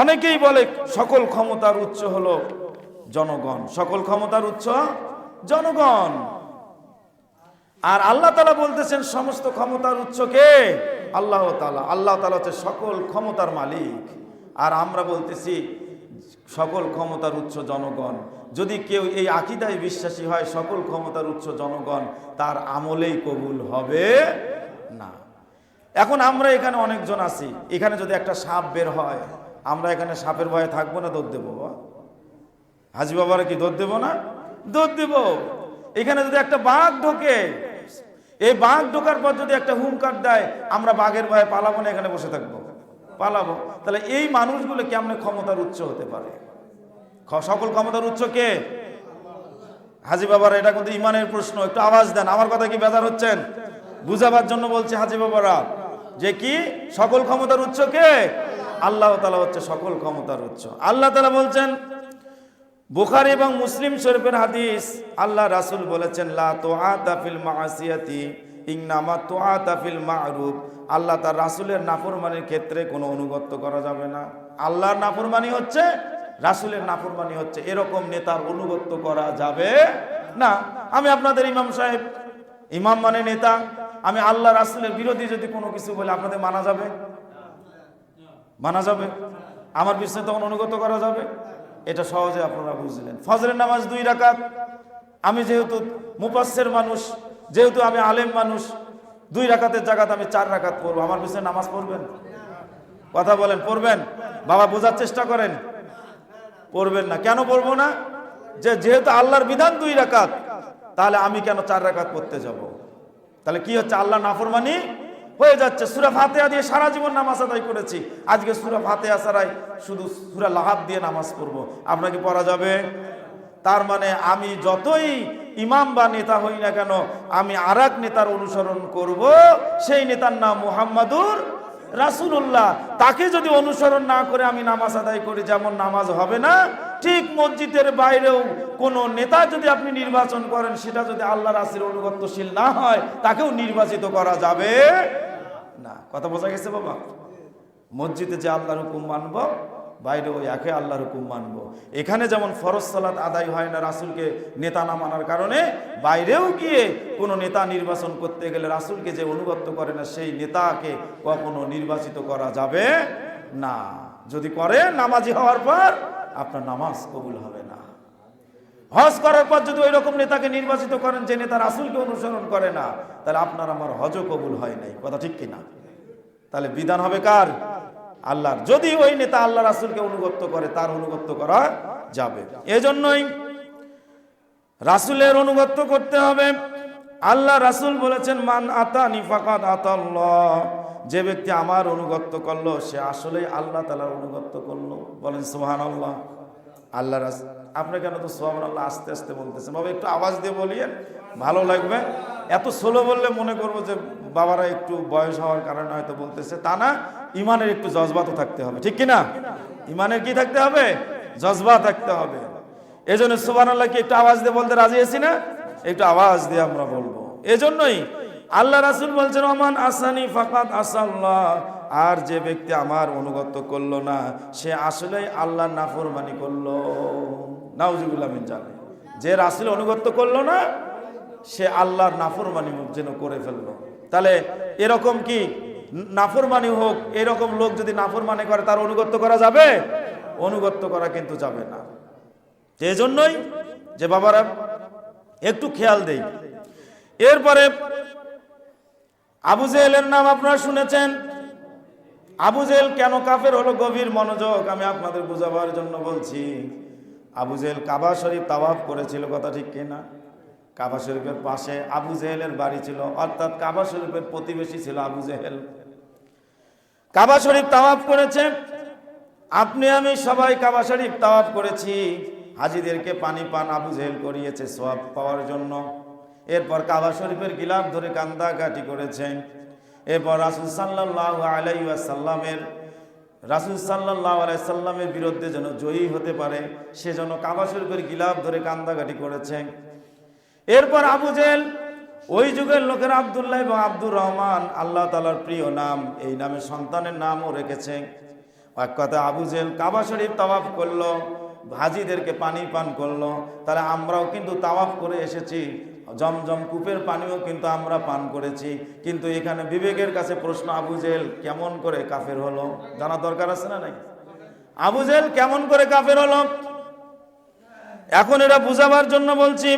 অনেকেই বলে সকল ক্ষমতার উৎস হলো জনগণ। সকল ক্ষমতার উৎস জনগণ। আর আল্লাহ তালা বলতেছেন, সমস্ত ক্ষমতার উৎস কে? আল্লাহ তালা আল্লাহ তালা হচ্ছে সকল ক্ষমতার মালিক। আর আমরা বলতেছি, সকল ক্ষমতার উৎস জনগণ। যদি কেউ এই আকিদায় বিশ্বাসী হয়, সকল ক্ষমতার উৎস জনগণ, তার আমলেই কবুল হবে না। এখন আমরা এখানে অনেকজন আছি। এখানে যদি একটা সাপ বের হয় আমরা এখানে সাপের ভয়ে থাকব না দৌড় দেবো? হাজি বাবারা কি দৌড় দেবো না? দৌড় দেব। এখানে যদি একটা বাঘ ঢোকে, এই বাঘ ঢোকার পর যদি একটা হুমকার দেয়, আমরা বাঘের ভয়ে পালাবো না, এখানে বসে থাকব। পালাবো। তাহলে এই মানুষগুলো কেমন ক্ষমতার উচ্চ হতে পারে? সকল ক্ষমতার উচ্চ কে? হাজি বাবারা, এটা কিন্তু ইমানের প্রশ্ন। একটু আওয়াজ দেন। আমার কথা কি বেজার হচ্ছেন? বুঝাবার জন্য বলছে হাজি বাবারা, যে কি? সকল ক্ষমতার উচ্চ কে? আল্লাহ তালা হচ্ছে সকল ক্ষমতার উৎস। আল্লাহ তালা বলছেন, বুখারি এবং মুসলিম শরীফের হাদিস, আল্লাহ রাসূল বলেছেন, লা তুআতা ফিল মাআসিয়াতি ইন্নামা তুআতা ফিল মা'রুফ। আল্লাহ তার রাসূলের নাফরমানির ক্ষেত্রে কোনো অনুগত্য করা যাবে না। আল্লাহর নাফরমানি হচ্ছে, রাসূলের নাফরমানি হচ্ছে, এরকম নেতার অনুগত্য করা যাবে না। আমি আপনাদের ইমাম সাহেব, ইমাম মানে নেতা। আমি আল্লাহ রাসূলের বিরোধী যদি কোনো কিছু বলে, আপনাদের মানা যাবে? মানা যাবে। আমার বিশ্বাস তখন অনুগত করা যাবে। এটা সহজে আপনারা বুঝলেন। ফজরের নামাজ দুই রাকাত। আমি যেহেতু মুপাসের মানুষ, যেহেতু আমি আলেম মানুষ, দুই রাকাতের জায়গাতে আমি চার রাকাত পড়ব। আমার পিছনে নামাজ পড়বেন? কথা বলেন, পড়বেন? বাবা বোঝার চেষ্টা করেন। পড়বেন না। কেন পড়ব না? যে যেহেতু আল্লাহর বিধান দুই রাকাত, তাহলে আমি কেন চার রাকাত পড়তে যাব? তাহলে কি হচ্ছে? আল্লাহ নাফরমানি হয়ে যাচ্ছে। সুরা ফাতেহা দিয়ে সারা জীবন নামাজ আদায় করেছি। আজকে সুরা ফাতেহা ছাড়াই শুধু সুরা লাহাব দিয়ে নামাজ পড়ব। আপনাকে পড়া যাবে? তার মানে আমি যতই ইমাম বা নেতা হই না কেন, আমি আর নেতার অনুসরণ করব। সেই নেতার নাম মুহাম্মাদুর রাসুল্লাহ তাকে যদি অনুসরণ না করে আমি নামাজ আদায় করি, যেমন নামাজ হবে না, ঠিক মসজিদের বাইরেও কোনো নেতা যদি আপনি নির্বাচন করেন, সেটা যদি আল্লাহ রাসির অনুগত্যশীল না হয়, তাকেও নির্বাচিত করা যাবে। না, কথা বোঝা গেছে বাবা? মসজিদে যে আল্লাহর হুকুম মানবো, বাইরে ওই একে আল্লাহর হুকুম মানবো। এখানে যেমন ফরজ সালাত আদায় হয় না রাসুলকে নেতা না মানার কারণে, বাইরেও গিয়ে কোনো নেতা নির্বাচন করতে গেলে রাসুলকে যে অনুগত্য করে না, সেই নেতাকে কখনো নির্বাচিত করা যাবে না। যদি করে, নামাজি হওয়ার পর আপনার নামাজ কবুল হবে হজ করার পর যদি ওই রকম নেতাকে নির্বাচিত করেন যে নেতা রাসুলকে অনুসরণ করে না, তাহলে আপনার আমার হজও কবুল হয় নাই। কথা ঠিক কিনা? তাহলে বিধান হবে কার? আল্লাহর। যদি ওই নেতা আল্লাহ রাসুলকে অনুগত্য করে, তার অনুগত্য করা যাবে। এজন্যই রাসুলের অনুগত্য করতে হবে। আল্লাহ রাসুল বলেছেন, মান আতা নিফাকাত আতাল্লাহ। যে ব্যক্তি আমার অনুগত্য করল, সে আসলে আল্লাহ তালার অনুগত্য করল। বলেন সুহান আল্লাহ আল্লাহ রাস আপনি কেন তো সোহান আল্লাহ আস্তে আস্তে বলতেছেন বাবা, একটু আওয়াজ দিয়ে বলিয়েন, ভালো লাগবে। এত স্লো বললে মনে করব যে বাবারা একটু বয়স হওয়ার কারণে হয়তো বলতেছে, তা না, ইমানের একটু জজবাতও থাকতে হবে, ঠিক কিনা? ইমানের কি থাকতে হবে? জজবা থাকতে হবে। এই জন্য সুবান আল্লাহ কি একটু আওয়াজ দিয়ে বলতে রাজি আছি না? একটু আওয়াজ দিয়ে আমরা বলব। এজন্যই আল্লাহ রাসুল বলছেন, ওমান আসানি ফাকাত আসাল্লাহ। আর যে ব্যক্তি আমার অনুগত করল না, সে আসলেই আল্লাহ নাফরমানি করল। নাউজুবুল্লামিন জানে যে রাসুল অনুগত করল না, সে আল্লাহর নাফরমানি যেন করে ফেলল। তাহলে এরকম কি নাফরমানি হোক, এরকম লোক যদি নাফরমানি করে, তার অনুগত্য করা যাবে? অনুগত্য করা কিন্তু যাবে না। এই জন্যই যে বাবারা, একটু খেয়াল দেই। এরপরে আবু জেহেলের নাম আপনারা শুনেছেন আবু জেহেল কেন কাফের হলো? গভীর মনোযোগ আমি আপনাদের বোঝাবার জন্য বলছি। আবু জেহেল কাবা শরীফ তাওয়াফ করেছিল, কথা ঠিক কিনা কাবা শরীফের পাশে আবু জেহেলের বাড়ি ছিল, অর্থাৎ কাবা শরীফের প্রতিবেশী ছিল আবু জেহেল। কাবা শরীফ তাওয়াফ করেছে। আপনি, আমি সবাই কাবা শরীফ তাওয়াফ করেছি। হাজিদেরকে পানি পান আবু জেহেল করিয়েছে সোয়াব পাওয়ার জন্য। এরপর কাবা শরীফের গিলাফ ধরে কান্দাকাটি করেছেন। এরপর রাসুল সাল্লাহ আলাইসাল্লামের রাসুল সাল্লাহ আলাইসাল্লামের বিরুদ্ধে যেন জয়ী হতে পারে সেজন্য কাবা শরীফের গিলাফ ধরে কান্দাকাটি করেছেন এরপর আবু জেল ওই যুগের লোকের আবদুল্লাহ এবং আব্দুর রহমান, আল্লাহ তালার প্রিয় নাম, এই নামে সন্তানের নামও রেখেছে। এক কথা আবু জেল কাবা শরীফ তাওয়াফ করল হাজিদেরকে পানি পান করল, তাহলে আমরাও কিন্তু তাওয়াফ করে এসেছি। জমজম কূপের পানিও কিন্তু আমরা পান করেছি। কিন্তু এখানে বিবেকের কাছে প্রশ্ন, আবু জেল কেমন করে কাফের হলো? জানা দরকার আছে না নাই? আবু জেল কেমন করে কাফের হলো? এখন এটা বুঝাবার জন্য বলছি,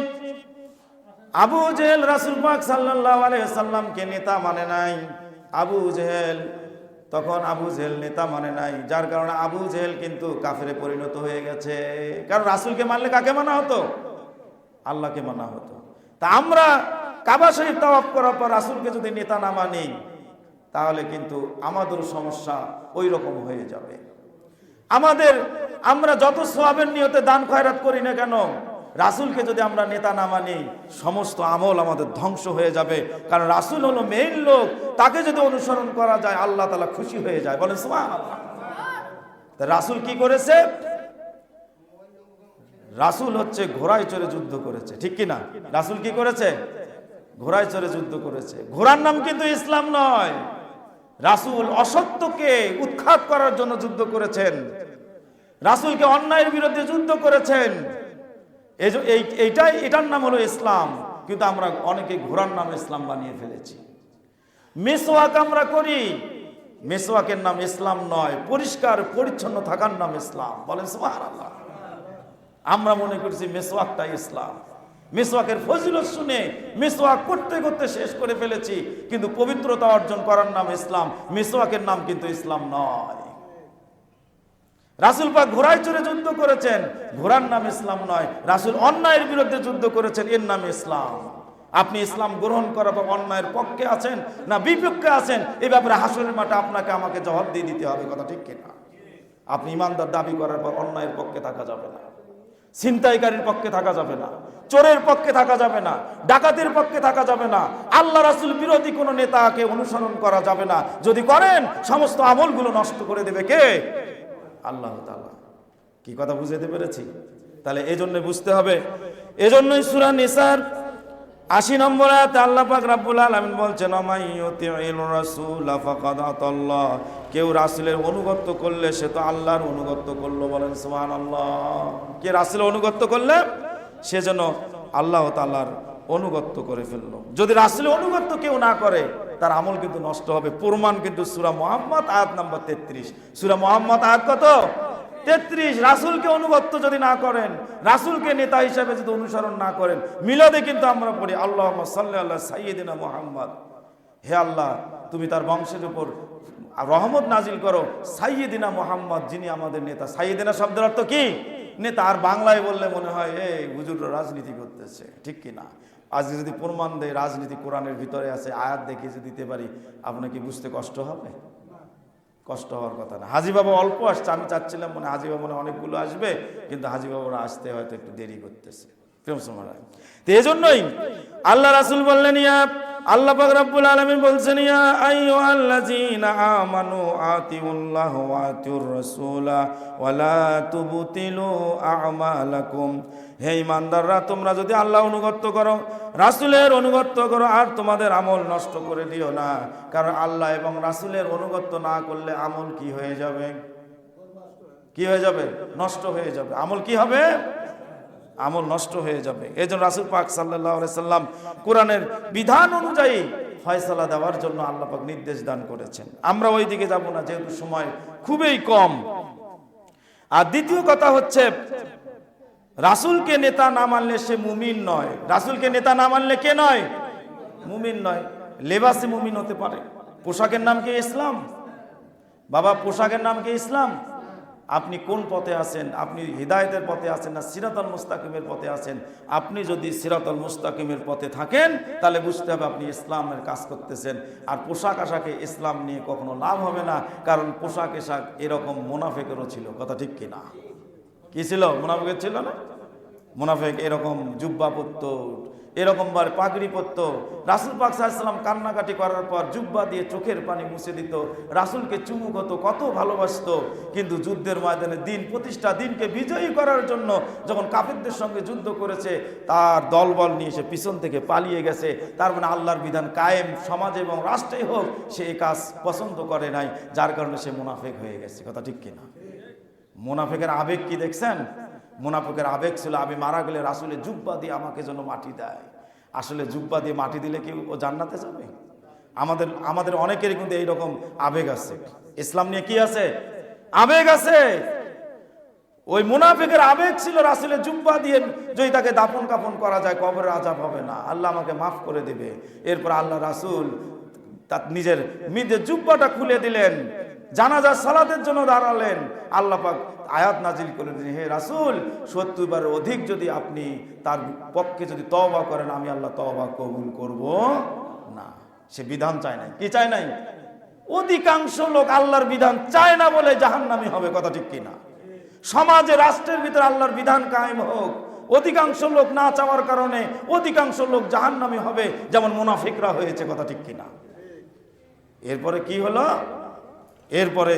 আবু জেহেল রাসুল পাক সাল্লাল্লাহু আলাইহি সাল্লামকে নেতা মানে নাই। আবু জেহেল, তখন আবু জেহেল নেতা মানে নাই। যার কারণে আবু জেহেল কিন্তু কাফেরে পরিণত হয়ে গেছে। কারণ রাসুলকে মানলে কাকে মানা হতো? আল্লাহকে মানা হতো। তা আমরা কাবা শরীফ তাওয়াফ করার পর রাসুলকে যদি নেতা না মানি, তাহলে কিন্তু আমাদের সমস্যা ওই রকম হয়ে যাবে। আমাদের, আমরা যত সোয়াবের নিয়তে দান খয়রাত করি না কেন, রাসুলকে যদি আমরা নেতা না মানি, সমস্ত আমল আমাদের ধ্বংস হয়ে যাবে। কারণ রাসুল হলো মেইন লোক, তাকে যদি অনুসরণ করা যায়, আল্লাহ তালা খুশি হয়ে যায়। সুবহানাল্লাহ। তা রাসুল কি করেছে? রাসুল হচ্ছে ঘোড়ায় চড়ে যুদ্ধ করেছে, ঠিক কি না রাসুল কি করেছে? ঘোড়ায় চড়ে যুদ্ধ করেছে। ঘোড়ার নাম কিন্তু ইসলাম নয়। রাসুল অসত্যকে উৎখাত করার জন্য যুদ্ধ করেছেন। রাসুলকে অন্যায়ের বিরুদ্ধে যুদ্ধ করেছেন। এই এইটাই, এটার নাম হলো ইসলাম। কিন্তু আমরা অনেকে ঘোড়ার নাম ইসলাম বানিয়ে ফেলেছি। মেসোয়াক আমরা করি। মেসোয়াকের নাম ইসলাম নয়। পরিষ্কার, পরিচ্ছন্ন থাকার নাম ইসলাম। বলেন সুবহানাল্লাহ। আমরা মনে করছি মেসোয়াকটাই ইসলাম। মেসোয়াকের ফজিলত শুনে মেসোয়াক করতে করতে শেষ করে ফেলেছি, কিন্তু পবিত্রতা অর্জন করার নাম ইসলাম মেসোয়াকের নাম কিন্তু ইসলাম নয়। রাসুল পাক ঘোড়ায় চড়ে যুদ্ধ করেছেন, ঘোড়ার নাম ইসলাম নয়, রাসুল অন্যায়ের বিরুদ্ধে যুদ্ধ করেছেন, এর নাম ইসলাম। আপনি ইসলাম গ্রহণ করার পর অন্যায়ের পক্ষে আছেন না বিপক্ষে আছেন, এই ব্যাপারে হাসনের মাঠে আপনাকে আমাকে জবাব দিয়ে দিতে হবে, কথা ঠিক কিনা? আপনি ইমানদার দাবি করার পর অন্যায়ের পক্ষে থাকা যাবে না। ছিনতাইকারীর পক্ষে থাকা যাবে না, চোরের পক্ষে থাকা যাবে না, ডাকাতের পক্ষে থাকা যাবে না, আল্লাহ রাসুল বিরোধী কোনো নেতাকে অনুসরণ করা যাবে না। যদি করেন, সমস্ত আমলগুলো নষ্ট করে দেবে কে? আল্লাহ কি কথা বুঝাতে পেরেছি? তাহলে এই বুঝতে হবে। এজন্যই সুরান নিসার আশি নম্বর আয়াতে আল্লাহ পাক রাব্বুল আলামিন বলছেন আমাই ইউতিউল রাসূল ফাকাদ আতাল্লাহ। কেউ রাসূলের অনুগত্য করলে সে তো আল্লাহর অনুগত্য করল বলেন, সুবহানাল্লাহ। কে রাসূলের অনুগত্য করলে? সে যেন আল্লাহ তাআলার অনুগত্য করে ফেলল। যদি রাসূলের অনুগত্য কেউ না করে, তার আমল কিন্তু নষ্ট হবে। প্রমাণ কিন্তু সূরা মুহাম্মদ আয়াত নাম্বার 33 সূরা মুহাম্মদ আয়াত কত? তেত্রিশ, রাসুলকে অনুগত্য যদি না করেন, রাসুলকে নেতা হিসাবে যদি অনুসরণ না করেন, মিলাদে কিন্তু আমরা পড়ি আল্লাহ সাল্লাহ সাইয়েদিনা মোহাম্মদ। হে আল্লাহ, তুমি তার বংশের উপর রহমত নাজিল করো। সাইয়েদিনা মোহাম্মদ, যিনি আমাদের নেতা। সাইয়েদিনা শব্দের অর্থ কি? নেতা। আর বাংলায় বললে মনে হয় এই হুজুররা রাজনীতি করতেছে। ঠিক কি না? আজকে যদি প্রমাণ দেয়, রাজনীতি কোরআনের ভিতরে আছে, আয়াত দেখে যদি দিতে পারি আপনাকে বুঝতে কষ্ট হবে? কষ্ট হওয়ার কথা না। হাজি বাবা অল্প আসছে, আমি চাচ্ছিলাম মনে হাজি বাবা মনে অনেকগুলো আসবে, কিন্তু হাজি বাবারা আসতে হয়তো একটু দেরি করতেছে। এই জন্যই আল্লাহ রাসুল বললেন, ইয়া আল্লাহ বলছেন, ইয়া আমানু আ'মালাকুম। হে ইমানদাররা, তোমরা যদি আল্লাহ অনুগত্য করো, রাসূলের অনুগত্য করো, আর তোমাদের আমল নষ্ট করে দিও না। কারণ আল্লাহ এবং রাসুলের অনুগত্য না করলে আমল কি হয়ে যাবে? কি হয়ে যাবে? নষ্ট হয়ে যাবে। আমল কি হবে? আমল নষ্ট হয়ে যাবে। এই জন্য রাসুল পাক সাল্লাহ সাল্লাম কোরআনের বিধান অনুযায়ী ফয়সালা দেওয়ার জন্য আল্লাহ পাক নির্দেশ দান করেছেন। আমরা ওই দিকে যাব না, যেহেতু সময় খুবই কম। আর দ্বিতীয় কথা হচ্ছে, রাসুলকে নেতা না মানলে সে মুমিন নয়। রাসুলকে নেতা না মানলে কে নয়? মুমিন নয়। লেবাসে মুমিন হতে পারে। পোশাকের নাম কি ইসলাম? বাবা, পোশাকের নাম কি ইসলাম? আপনি কোন পথে আছেন? আপনি হৃদায়তের পথে আছেন না সিরাতল মুস্তাকিমের পথে আছেন? আপনি যদি সিরাতল মুস্তাকিমের পথে থাকেন, তাহলে বুঝতে হবে আপনি ইসলামের কাজ করতেছেন। আর পোশাক আশাকে ইসলাম নিয়ে কখনো লাভ হবে না, কারণ পোশাক এশাক এরকম মোনাফেকেরও ছিল। কথা ঠিক কিনা কি ছিল? মোনাফেকের ছিল না? মুনাফেক এরকম জুব্বা এরকম বার পাগড়ি পরতো। রাসুল পাক সাল্লাম কান্নাকাটি করার পর জুব্বা দিয়ে চোখের পানি মুছে দিত। রাসুলকে চুমুক হতো কত ভালোবাসত। কিন্তু যুদ্ধের ময়দানে দিন, প্রতিষ্ঠা দিনকে বিজয়ী করার জন্য যখন কাফেরদের সঙ্গে যুদ্ধ করেছে, তার দলবল নিয়ে সে পিছন থেকে পালিয়ে গেছে। তার মানে আল্লাহর বিধান কায়েম, সমাজে এবং রাষ্ট্রেই হোক, সে এই কাজ পছন্দ করে নাই, যার কারণে সে মুনাফেক হয়ে গেছে। কথা ঠিক কিনা? মোনাফেকের আবেগ কি দেখছেন? মোনাফেকের আবেগ ছিল, আমি মারা গেলে রাসুলে জুব্বা দিয়ে আমাকে যেন মাটি দেয়। আসলে জুব্বা দিয়ে মাটি দিলে কি ও জান্নাতে যাবে? আমাদের আমাদের অনেকেরই কিন্তু এইরকম আবেগ আছে। ইসলাম নিয়ে কি আছে? আবেগ আছে। ওই মুনাফিকের আবেগ ছিল রাসুলের জুব্বা দিয়ে যদি তাকে দাপন কাপন করা যায়, কবরের আজাব হবে না। আল্লাহ আমাকে মাফ করে দেবে। এরপর আল্লাহ রাসুল তার নিজের নিজের জুব্বাটা খুলে দিলেন, জানাজা সালাতের জন্য দাঁড়ালেন। আল্লাহ আয়াত নাজিল করে দিলেন, হে রাসুল, সত্তরবার অধিক যদি আপনি তার পক্ষে যদি তওবা করেন, আমি আল্লাহ তবা কবুল করব না। সে বিধান চায় নাই। কি চায় নাই? অধিকাংশ লোক আল্লাহর বিধান চায় না বলে জাহান্নামি হবে, কথা ঠিক কিনা? সমাজে, রাষ্ট্রের ভিতরে আল্লাহর বিধান কায়েম হোক। অধিকাংশ লোক না চাওয়ার কারণে অধিকাংশ লোক জাহান্নামি হবে, যেমন মুনাফিকরা হয়েছে, কথা ঠিক কিনা? এরপরে কি হলো? এরপরে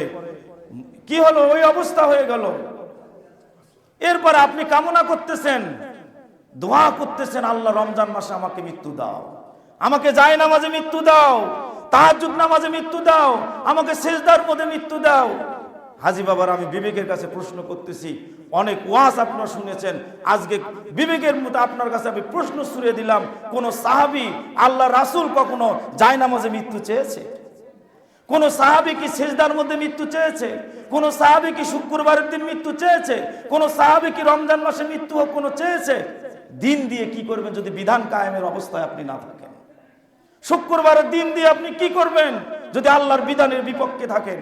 কি হলো? ওই অবস্থা হয়ে গেল। এরপরে আপনি কামনা করতেছেন, দোয়া করতেছেন, আল্লাহ রমজান মাসে আমাকে মৃত্যু দাও। আমাকে যায় নামাজে মৃত্যু দাও তাহাজুদ নামাজে মৃত্যু দাও, আমাকে সেজদার পদে মৃত্যু দাও। হাজি বাবার, আমি বিবেকের কাছে প্রশ্ন করতেছি, অনেক ওয়াজ আপনারা শুনেছেন, আজকে বিবেকের মতো আপনার কাছে আমি প্রশ্ন ছুড়ে দিলাম, কোন সাহাবি আল্লাহ রাসূল কখনো যায় নামাজে মৃত্যু চেয়েছে? কোন সাহাবি কি সেজদার মধ্যে মৃত্যু চেয়েছে? কোন সাহাবি কি শুক্রবারের দিন মৃত্যু চেয়েছে? কোন সাহাবি কি রমজান মাসে মৃত্যু হোক কোনো চেয়েছে? দিন দিয়ে কি করবেন যদি বিধান কায়েমের অবস্থায় আপনি না থাকেন? শুক্রবারের দিন দিয়ে আপনি কি করবেন যদি আল্লাহর বিধানের বিপক্ষে থাকেন?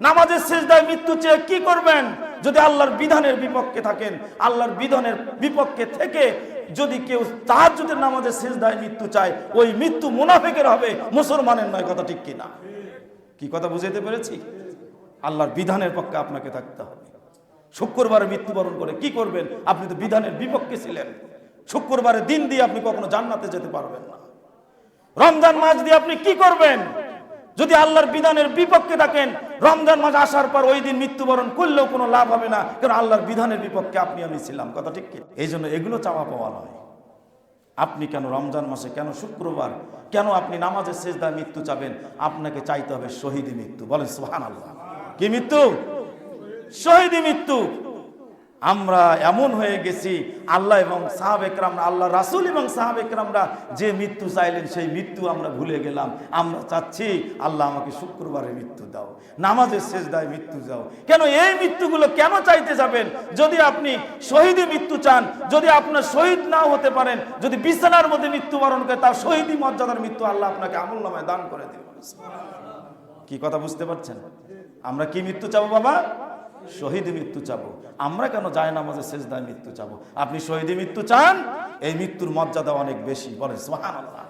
নামাজের শেষদায় মৃত্যু চেয়ে কি করবেন যদি আল্লাহর বিধানের বিপক্ষে থাকেন? আল্লাহর বিধানের বিপক্ষে থেকে যদি কেউ তার যদি নামাজের শেষদায় মৃত্যু চায়, ওই মৃত্যু মুনাফেকের হবে, মুসলমানের নয়, কথা ঠিক কিনা? কি কথা বুঝাইতে পেরেছি? আল্লাহর বিধানের পক্ষে আপনাকে থাকতে হবে। শুক্রবারে মৃত্যুবরণ করে কি করবেন? আপনি তো বিধানের বিপক্ষে ছিলেন। শুক্রবারের দিন দিয়ে আপনি কখনো জান্নাতে যেতে পারবেন না। রমজান মাস দিয়ে আপনি কি করবেন? যদি আল্লাহর বিধানের বিপক্ষে থাকেন, রমজান মাস আসার পর ওই দিন মৃত্যুবরণ করলেও কোনো লাভ হবে না। কারণ আল্লাহর বিধানের বিপক্ষে আপনি আমি ছিলাম। কথা ঠিক কি? এই জন্য এগুলো চাওয়া পাওয়া নয়। আপনি কেন রমজান মাসে কেন শুক্রবার? কেন আপনি নামাজের শেষদায় মৃত্যু চাবেন? আপনাকে চাইতে হবে শহীদি মৃত্যু। বলেন সোহান আল্লাহ কি মৃত্যু? শহীদি মৃত্যু। আমরা এমন হয়ে গেছি, আল্লাহ এবং সাহাব একরামরা আল্লাহ রাসুল এবং সাহাব একরামরা যে মৃত্যু চাইলেন, সেই মৃত্যু আমরা ভুলে গেলাম। আমরা চাচ্ছি, আল্লাহ আমাকে শুক্রবারে মৃত্যু দাও, নামাজের শেষ দায় মৃত্যু দাও। কেন এই মৃত্যুগুলো কেন চাইতে যাবেন? যদি আপনি শহীদে মৃত্যু চান, যদি আপনার শহীদ নাও হতে পারেন, যদি বিছানার মধ্যে মৃত্যুবরণ করে, তার শহীদই মর্যাদার মৃত্যু আল্লাহ আপনাকে আমল নামায় দান করে দেবে। কি কথা বুঝতে পারছেন? আমরা কি মৃত্যু চাবো বাবা? শহীদ মৃত্যু চাবো। আমরা কেন যায় নামাজে শেষ দায় মৃত্যু চাবো? আপনি শহীদ মৃত্যু চান? এই মৃত্যুর মর্যাদা অনেক বেশি। বলেন সোহান আল্লাহ